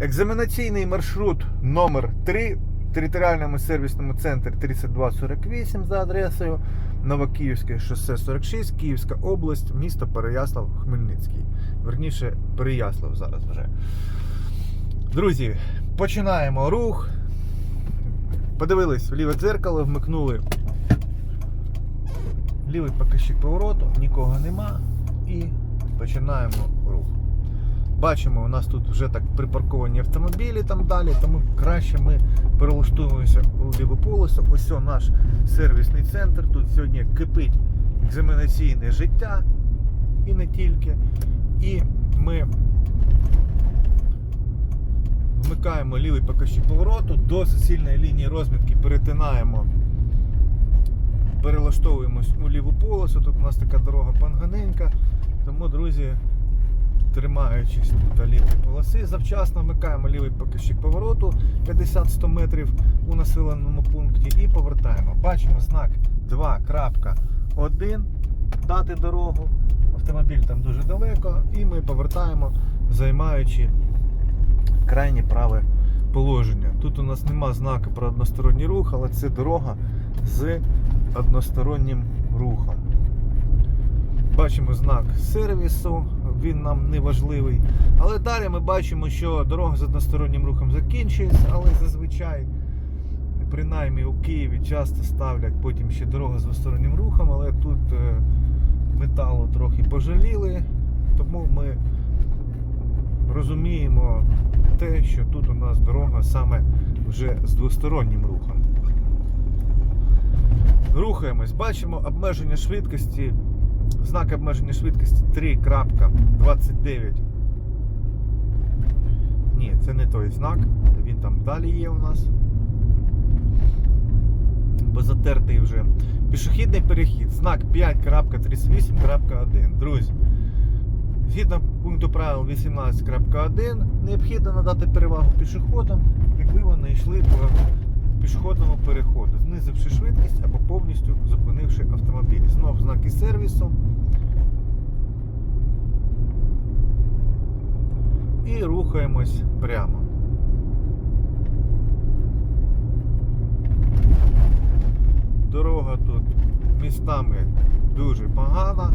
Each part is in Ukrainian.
Екзаменаційний маршрут номер 3 в територіальному сервісному центрі 3248 за адресою Новокиївське шосе 46, Київська область, місто Переяслав, Хмельницький. Верніше, Переяслав зараз вже. Друзі, починаємо рух. Подивились в ліве дзеркало, вмикнули лівий показчик повороту, нікого нема і починаємо рух. Бачимо, у нас тут вже так припарковані автомобілі там далі, тому краще ми перелаштуємося у ліву полосу. Ось наш сервісний центр. Тут сьогодні кипить екзаменаційне життя і не тільки. І ми вмикаємо лівий показчик повороту до суцільної лінії розмітки, перетинаємо, перелаштовуємось у ліву полосу. Тут у нас така дорога панганенька. Тому, друзі, тримаючись тут лівої полоси, завчасно вмикаємо лівий показчик повороту 50-100 метрів у населеному пункті і повертаємо. Бачимо знак 2.1 дати дорогу. Автомобіль там дуже далеко, і ми повертаємо, займаючи крайнє праве положення. Тут у нас нема знаку про односторонній рух, але це дорога з одностороннім рухом. Бачимо знак сервісу, він нам не важливий. Але далі ми бачимо, що дорога з одностороннім рухом закінчується, але зазвичай, принаймні у Києві, часто ставлять потім ще дорога з двостороннім рухом, але тут е, металу трохи пожаліли, тому ми розуміємо те, що тут у нас дорога саме вже з двостороннім рухом. Рухаємось, бачимо обмеження швидкості Знак обмеження швидкості 3.29. Ні, це не той знак. Він там далі є у нас. Бо затертий вже. Пішохідний перехід. Знак 5.38.1. Друзі. Згідно пункту правил 18.1 необхідно надати перевагу пішоходам, якби вони йшли по пішохідному переходу, знизивши швидкість або повністю зупинивши автомобіль. Знов знаки сервісу. І рухаємось прямо. Дорога тут містами дуже погана.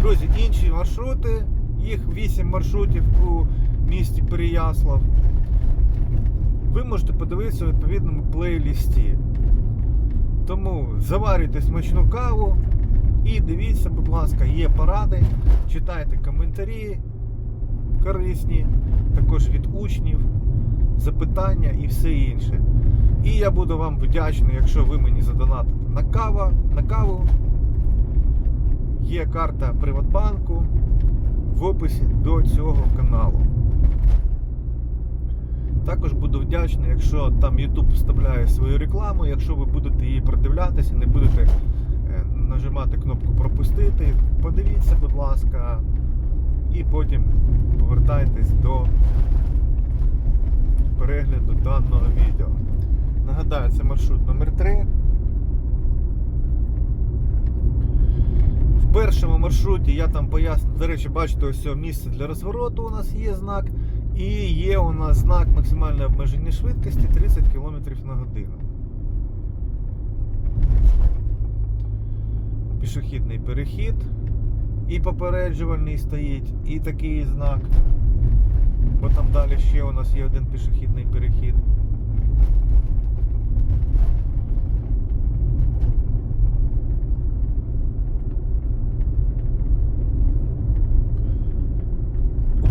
Друзі, інші маршрути, їх 8 маршрутів у місті Переяслав. Ви можете подивитися у відповідному плейлісті. Тому заварюйте смачну каву і дивіться, будь ласка, є поради, читайте коментарі корисні, також від учнів, запитання і все інше. І я буду вам вдячний, якщо ви мені задонатите на каву, на каву. Є карта Приватбанку в описі до цього каналу. Також буду вдячний, якщо там YouTube вставляє свою рекламу, якщо ви будете її продивлятися, не будете е, нажимати кнопку пропустити. Подивіться, будь ласка, і потім повертайтесь до перегляду даного відео. Нагадаю, це маршрут номер 3 В першому маршруті я там поясню, до речі, бачите, ось місце для розвороту у нас є знак. І є у нас знак максимальної обмеження швидкості 30 км на годину. Пішохідний перехід. І попереджувальний стоїть, і такий знак. Бо там далі ще у нас є один пішохідний перехід.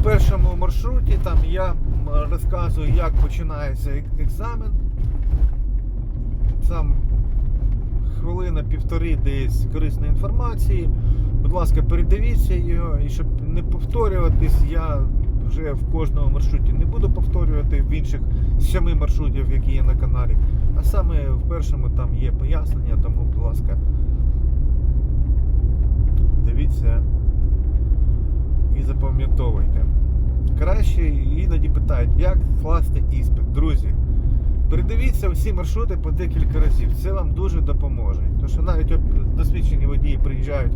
Першому маршруті там я розказую, як починається екзамен. Там хвилина півтори десь корисної інформації. Будь ласка, передивіться його, і щоб не повторюватись, я вже в кожному маршруті не буду повторювати в інших семи маршрутів, які є на каналі. А саме в першому там є пояснення, тому, будь ласка, дивіться запам'ятовуйте. Краще іноді питають, як скласти іспит. Друзі, передивіться всі маршрути по декілька разів. Це вам дуже допоможе. Тому що навіть досвідчені водії приїжджають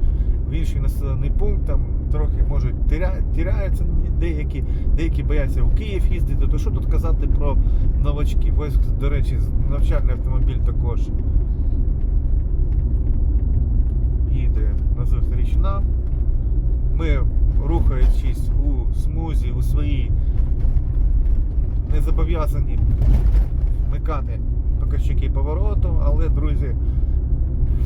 в інший населений пункт, там трохи можуть тіря, тіряються деякі, деякі бояться в Київ їздити, то що тут казати про новачків? Ось, до речі, навчальний автомобіль також їде на зустріч нам. Ми, рухаючись у смузі, у своїй, не зобов'язані вмикати показчики повороту, але, друзі,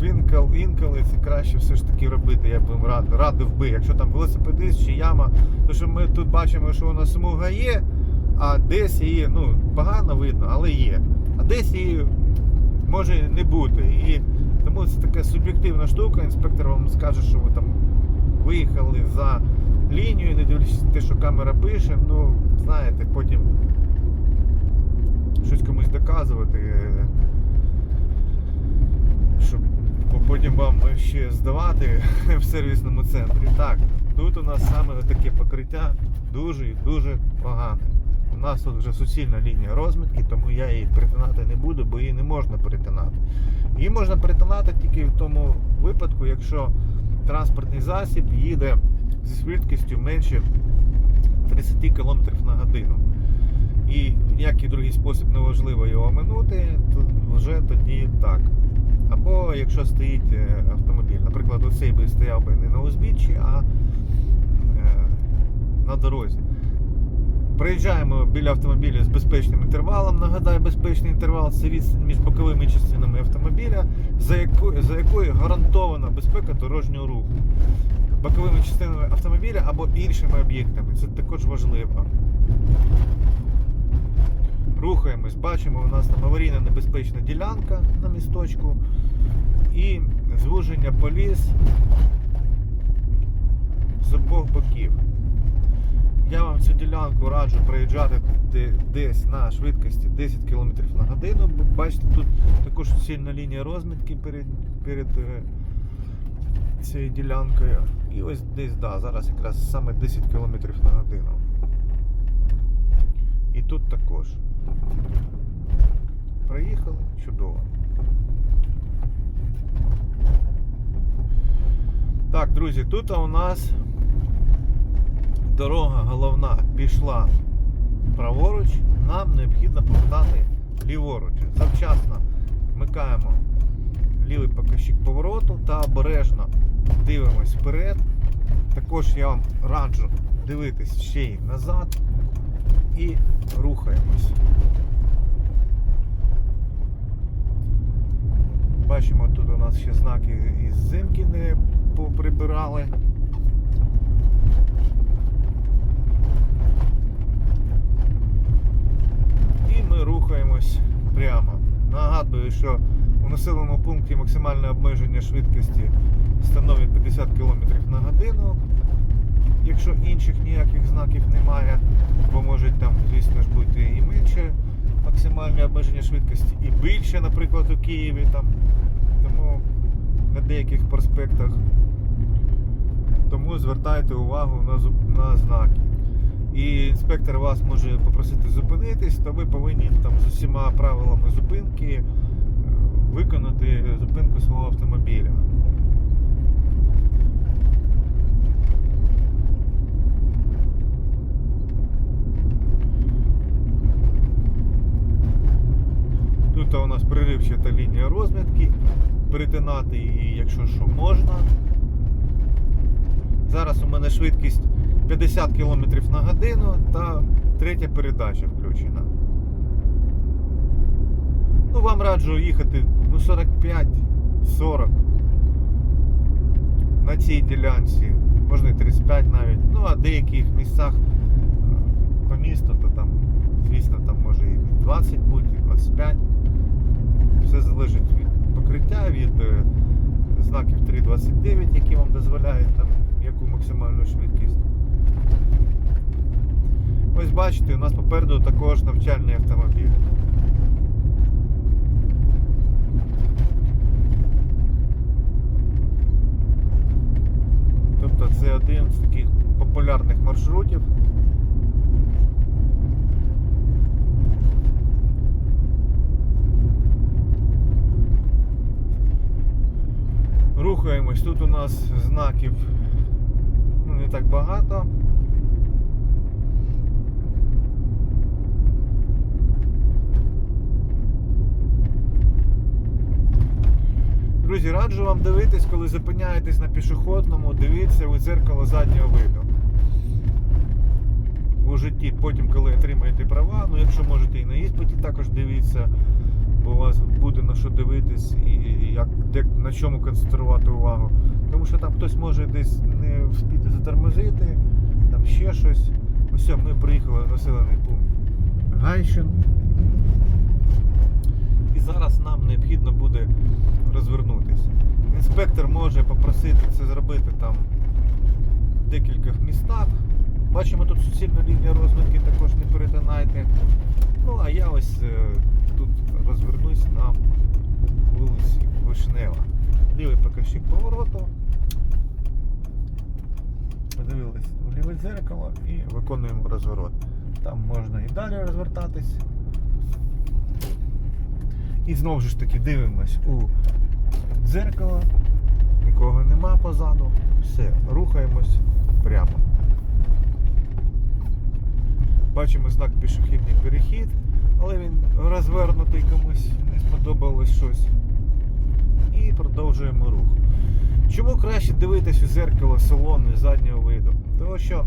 інколи, інколи це краще все ж таки робити. Я б вам рад, радив би, якщо там велосипедист чи яма, то що ми тут бачимо, що у нас смуга є, а десь її ну, погано видно, але є. А десь її може не бути. І тому це така суб'єктивна штука. Інспектор вам скаже, що ви там виїхали за лінію, не дивлячись те, що камера пише, ну, знаєте, потім щось комусь доказувати, е, щоб потім вам ще здавати в сервісному центрі. Так, тут у нас саме таке покриття дуже і дуже погане. У нас тут вже суцільна лінія розмітки, тому я її перетинати не буду, бо її не можна перетинати. Її можна перетинати тільки в тому випадку, якщо транспортний засіб їде зі швидкістю менше 30 км на годину. І ніякий другий спосіб неможливо його минути, то вже тоді так. Або якщо стоїть е, автомобіль, наприклад, оцей би стояв би не на узбіччі, а е, на дорозі. Проїжджаємо біля автомобіля з безпечним інтервалом. Нагадаю, безпечний інтервал це відстань між боковими частинами автомобіля, за якою, за якою гарантована безпека дорожнього руху. Боковими частинами автомобіля або іншими об'єктами. Це також важливо. Рухаємось, бачимо, у нас там аварійна небезпечна ділянка на місточку і звуження поліс з обох боків. Я вам цю ділянку раджу проїжджати десь на швидкості 10 км на годину. Бачите, тут також сильна лінія розмітки перед, перед е, цією ділянкою. І ось десь, да, зараз якраз саме 10 км на годину. І тут також. Проїхали, чудово. Так, друзі, тут у нас дорога головна пішла праворуч, нам необхідно повертати ліворуч. Завчасно вмикаємо лівий показчик повороту та обережно дивимось вперед. Також я вам раджу дивитись ще й назад і рухаємось. Бачимо, тут у нас ще знаки із зимки не поприбирали. І ми рухаємось прямо. Нагадую, що у населеному пункті максимальне обмеження швидкості становить 50 км на годину. Якщо інших ніяких знаків немає, бо можуть там, звісно ж, бути і менше максимальне обмеження швидкості, і більше, наприклад, у Києві там. Тому на деяких проспектах. Тому звертайте увагу на, на знаки. І інспектор вас може попросити зупинитись, то ви повинні там з усіма правилами зупинки виконати зупинку свого автомобіля. Тут у нас приривчата лінія розмітки. Перетинати її, якщо що, можна. Зараз у мене швидкість 50 км на годину та третя передача включена. Ну, вам раджу їхати ну, 45-40 на цій ділянці, можна і 35 навіть. Ну, а деяких місцях е, по місту, то там, звісно, там може і 20 бути, і 25. Все залежить від покриття, від е, знаків 3.29, які вам дозволяють там яку максимальну швидкість. Ось бачите, у нас попереду також навчальний автомобіль. Тобто це один з таких популярних маршрутів. Рухаємось. Тут у нас знаків ну, не так багато. Друзі, раджу вам дивитись, коли зупиняєтесь на пішохідному, дивіться у дзеркало заднього виду. У житті, потім, коли отримаєте права, ну якщо можете і на іспиті також дивіться, бо у вас буде на що дивитись і як, де, на чому концентрувати увагу. Тому що там хтось може десь не вспіти затормозити, там ще щось. Ось ми приїхали в населений пункт Гайщин. І зараз нам необхідно буде розвернутися. Інспектор може попросити це зробити там в декількох містах. Бачимо тут суцільна лінія розмітки, також не перетинайте. Ну а я ось е, тут розвернусь на вулиці Вишнева. Лівий показчик повороту. Подивились у ліве дзеркало і виконуємо розворот. Там можна і далі розвертатись. І знову ж таки дивимось у дзеркало, нікого нема позаду, все, рухаємось прямо. Бачимо знак пішохідний перехід, але він розвернутий комусь, не сподобалось щось. І продовжуємо рух. Чому краще дивитись у зеркало салону заднього виду? Тому що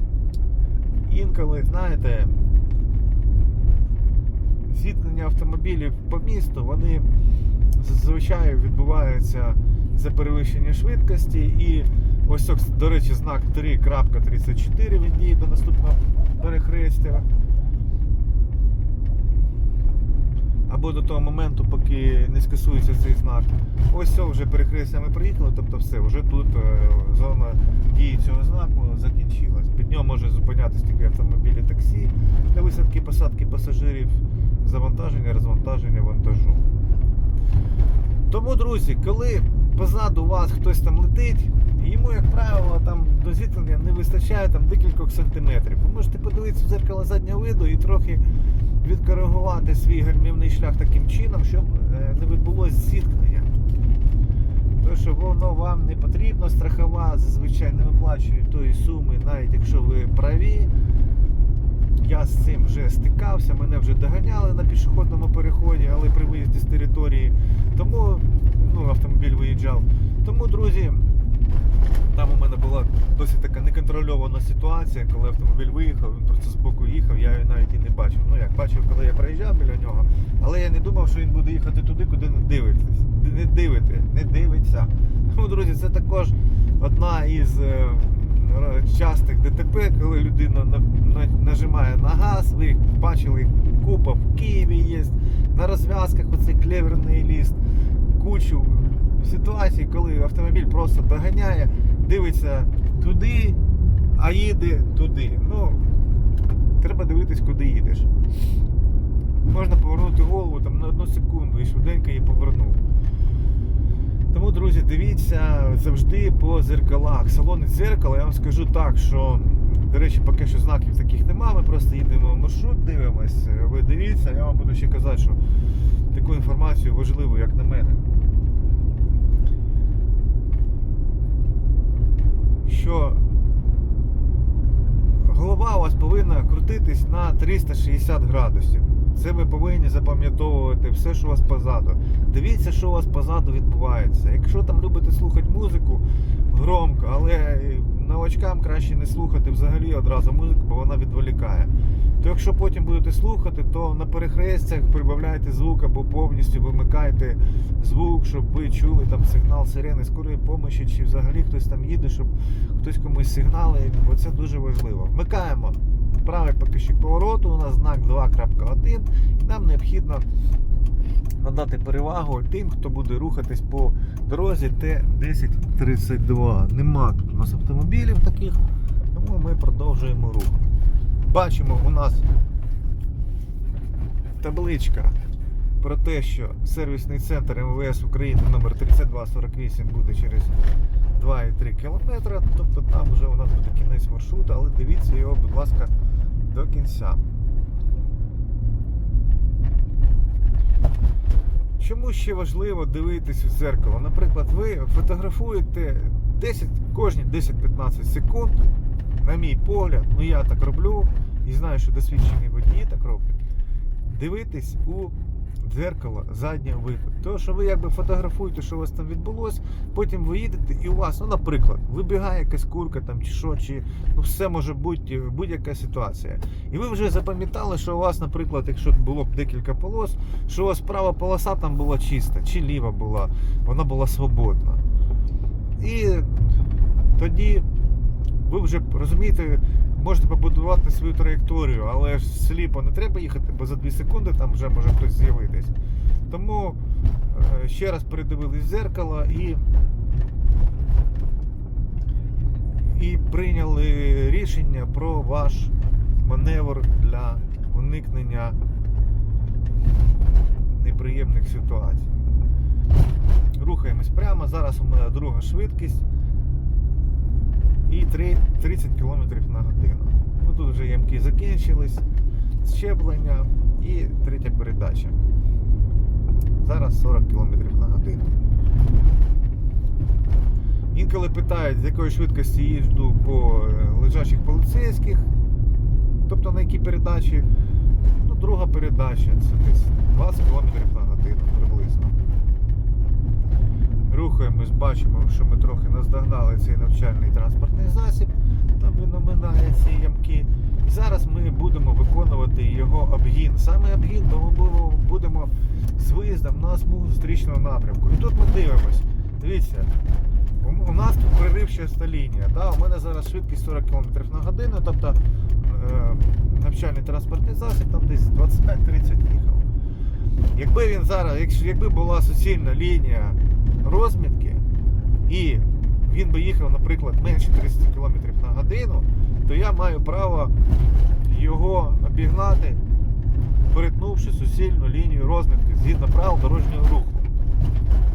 інколи, знаєте, зіткнення автомобілів по місту, вони зазвичай відбуваються за перевищення швидкості і ось, до речі, знак 3.34 він діє до наступного перехрестя. Або до того моменту, поки не скасується цей знак. Ось це вже перехрестя ми приїхали, тобто все, вже тут е, зона дії цього знаку закінчилась. Під нього може зупинятися тільки автомобілі таксі для висадки посадки пасажирів, завантаження, розвантаження вантажу. Тому, друзі, коли позаду вас хтось там летить, йому, як правило, там до зіткнення не вистачає там декількох сантиметрів. Ви можете подивитися в дзеркало заднього виду і трохи відкоригувати свій гальмівний шлях таким чином, щоб е, не відбулось зіткнення. Тому що воно вам не потрібно, страхова зазвичай не виплачує тої суми, навіть якщо ви праві. Я з цим вже стикався, мене вже доганяли на пішохідному переході, але при виїзді з території. Тому ну, автомобіль виїжджав. Тому, друзі, там у мене була досить така неконтрольована ситуація, коли автомобіль виїхав, він просто з боку їхав, я його навіть і не бачив. Ну як бачив, коли я проїжджав біля нього, але я не думав, що він буде їхати туди, куди не дивитесь. Не дивите, не дивиться. Тому, друзі, це також одна із е, частих ДТП, коли людина на- на- нажимає на газ, ви їх бачили, купа в Києві є, на розв'язках оцей клеверний ліст, кучу ситуацій, коли автомобіль просто доганяє, дивиться туди, а їде туди. Ну, треба дивитись, куди їдеш. Можна повернути голову там на одну секунду і швиденько її повернув. Тому, друзі, дивіться завжди по зеркалах. Салони дзеркала, я вам скажу так, що, до речі, поки що знаків таких нема, ми просто їдемо в маршрут, дивимось. Ви дивіться, я вам буду ще казати, що таку інформацію важливу, як на мене. Що голова у вас повинна крутитись на 360 градусів. Це ви повинні запам'ятовувати все, що у вас позаду. Дивіться, що у вас позаду відбувається. Якщо там любите слухати музику громко, але новачкам краще не слухати взагалі одразу музику, бо вона відволікає. То якщо потім будете слухати, то на перехрестях прибавляйте звук або повністю вимикайте звук, щоб ви чули там сигнал сирени скорої помощі, чи взагалі хтось там їде, щоб хтось комусь сигналить, бо це дуже важливо. Вмикаємо правий покажчик повороту, у нас знак 2.1, і нам необхідно надати перевагу тим, хто буде рухатись по дорозі Т-1032. Нема тут у нас автомобілів таких, тому ми продовжуємо рух. Бачимо, у нас табличка про те, що сервісний центр МВС України номер 3248 буде через 2,3 км. Тобто там вже у нас буде кінець маршруту, але дивіться його, будь ласка, до кінця. Чому ще важливо дивитись у дзеркало? Наприклад, ви фотографуєте 10, кожні 10-15 секунд, на мій погляд, ну я так роблю і знаю, що досвідчені водії так роблять. Дивитись у дзеркало заднього виду. Тому що ви якби фотографуєте, що у вас там відбулося, потім ви їдете і у вас, ну, наприклад, вибігає якась курка там чи що, чи ну все може бути будь-яка ситуація. І ви вже запам'ятали, що у вас, наприклад, якщо було б декілька полос, що у вас права полоса там була чиста, чи ліва була, вона була свободна. І тоді ви вже розумієте, можете побудувати свою траєкторію, але ж сліпо не треба їхати, бо за 2 секунди там вже може хтось з'явитись. Тому е, ще раз передивились в зеркало і, і прийняли рішення про ваш маневр для уникнення неприємних ситуацій. Рухаємось прямо. Зараз у мене друга швидкість і три- 30 км на годину. Ну, тут вже ямки закінчились, щеплення і третя передача. Зараз 40 км на годину. Інколи питають, з якої швидкості їжджу по е, лежачих поліцейських, тобто на якій передачі. Ну, друга передача це десь 20 км на годину приблизно. Рухаємось, бачимо, що ми трохи наздогнали цей навчальний транспортний засіб, там він оминає ці ямки. І зараз ми будемо виконувати його обгін. Саме обгін, бо ми будемо- з виїздом на смугу зустрічного напрямку. І тут ми дивимось. Дивіться, у- нас тут приривчаста лінія. Да? У мене зараз швидкість 40 км на годину, тобто е, навчальний транспортний засіб там десь 25-30 їхав. Якби він зараз, якби була суцільна лінія розмітки, і він би їхав, наприклад, менше 30 км на годину, то я маю право його обігнати, перетнувши суцільну лінію розмітки згідно правил дорожнього руху.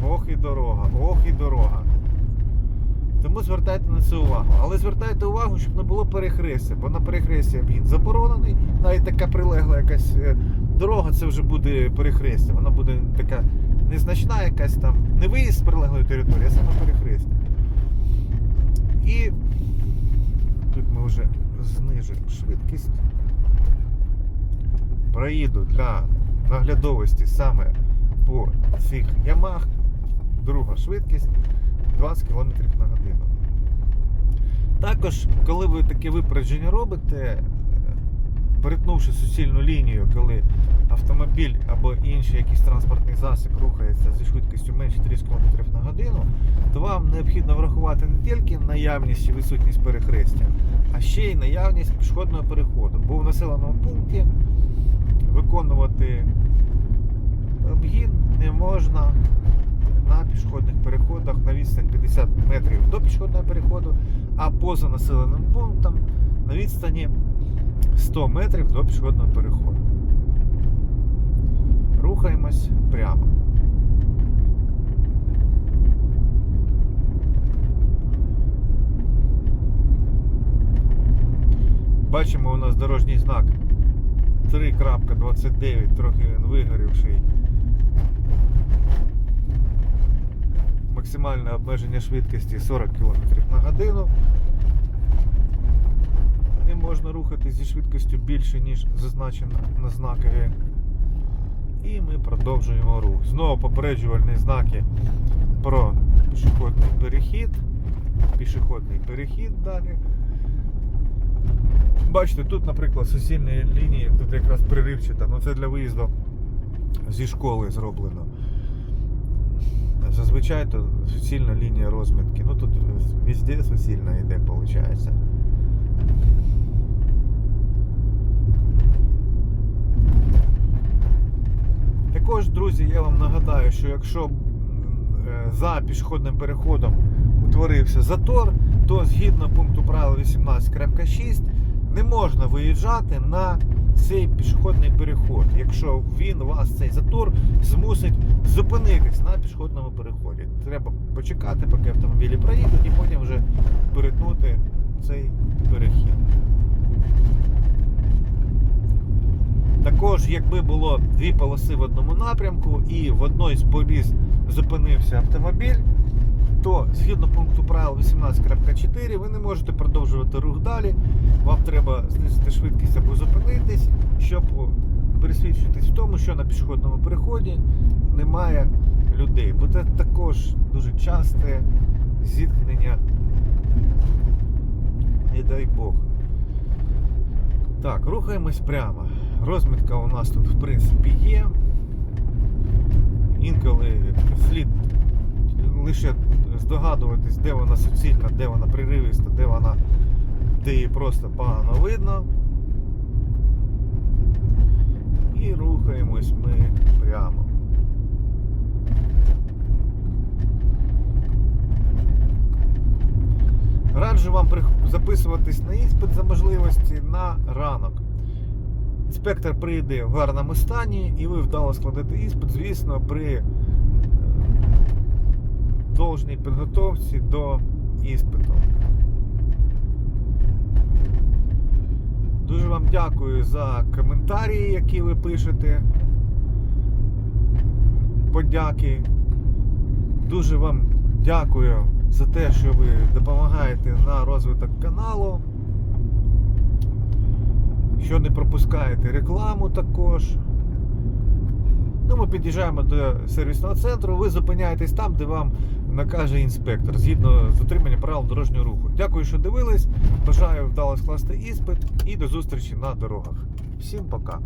Ох і дорога, ох і дорога. Тому звертайте на це увагу. Але звертайте увагу, щоб не було перехрестя, бо на перехресті обгін заборонений, навіть така прилегла якась е, дорога, це вже буде перехрестя. Вона буде така незначна якась там, не виїзд з прилеглої території, а саме перехрестя. І тут ми вже знижуємо швидкість. Проїду для наглядовості саме по цих ямах. Друга швидкість 20 км на годину. Також, коли ви таке випередження робите, перетнувши суцільну лінію, коли автомобіль або інший якийсь транспортний засіб рухається зі швидкістю менше 30 км на годину, то вам необхідно врахувати не тільки наявність і відсутність перехрестя, а ще й наявність пішохідного переходу. Бо в населеному пункті виконувати обгін не можна на пішохідних переходах на відстань 50 метрів до пішохідного переходу, а поза населеним пунктом на відстані 100 метрів до пішохідного переходу. Рухаємось прямо. Бачимо у нас дорожній знак 3.29, трохи він вигорівший. Максимальне обмеження швидкості 40 км на годину. Можна рухати зі швидкістю більше, ніж зазначено на знакові. І ми продовжуємо рух. Знову попереджувальні знаки про пішохідний перехід. Пішохідний перехід далі. Бачите, тут, наприклад, суцільні лінії, тут якраз приривчата, ну це для виїзду зі школи зроблено. Зазвичай то суцільна лінія розмітки. Ну тут везде суцільна йде, виходить. Також, друзі, я вам нагадаю, що якщо е, за пішохідним переходом утворився затор, то згідно пункту правил 18.6 не можна виїжджати на цей пішохідний переход, якщо він вас цей затор змусить зупинитись на пішохідному переході. Треба почекати, поки автомобілі проїдуть, і потім вже перетнути цей перехід. Також якби було дві полоси в одному напрямку і в одній з поліс зупинився автомобіль, то згідно пункту правил 18.4 ви не можете продовжувати рух далі. Вам треба знизити швидкість або зупинитись, щоб пересвідчитись в тому, що на пішохідному переході немає людей. Бо це також дуже часте зіткнення. Не дай Бог. Так, рухаємось прямо. Розмітка у нас тут, в принципі, є. Інколи слід лише здогадуватись, де вона суцільна, де вона приривиста, де вона де її просто погано видно. І рухаємось ми прямо. Раджу вам записуватись на іспит за можливості на ранок. Інспектор прийде в гарному стані і ви вдало складете іспит, звісно, при е, должній підготовці до іспиту. Дуже вам дякую за коментарі, які ви пишете. Подяки. Дуже вам дякую за те, що ви допомагаєте на розвиток каналу. Що не пропускаєте рекламу також. Ну, ми під'їжджаємо до сервісного центру, ви зупиняєтесь там, де вам накаже інспектор, згідно з дотриманням правил дорожнього руху. Дякую, що дивились. Бажаю вдало скласти іспит і до зустрічі на дорогах. Всім пока!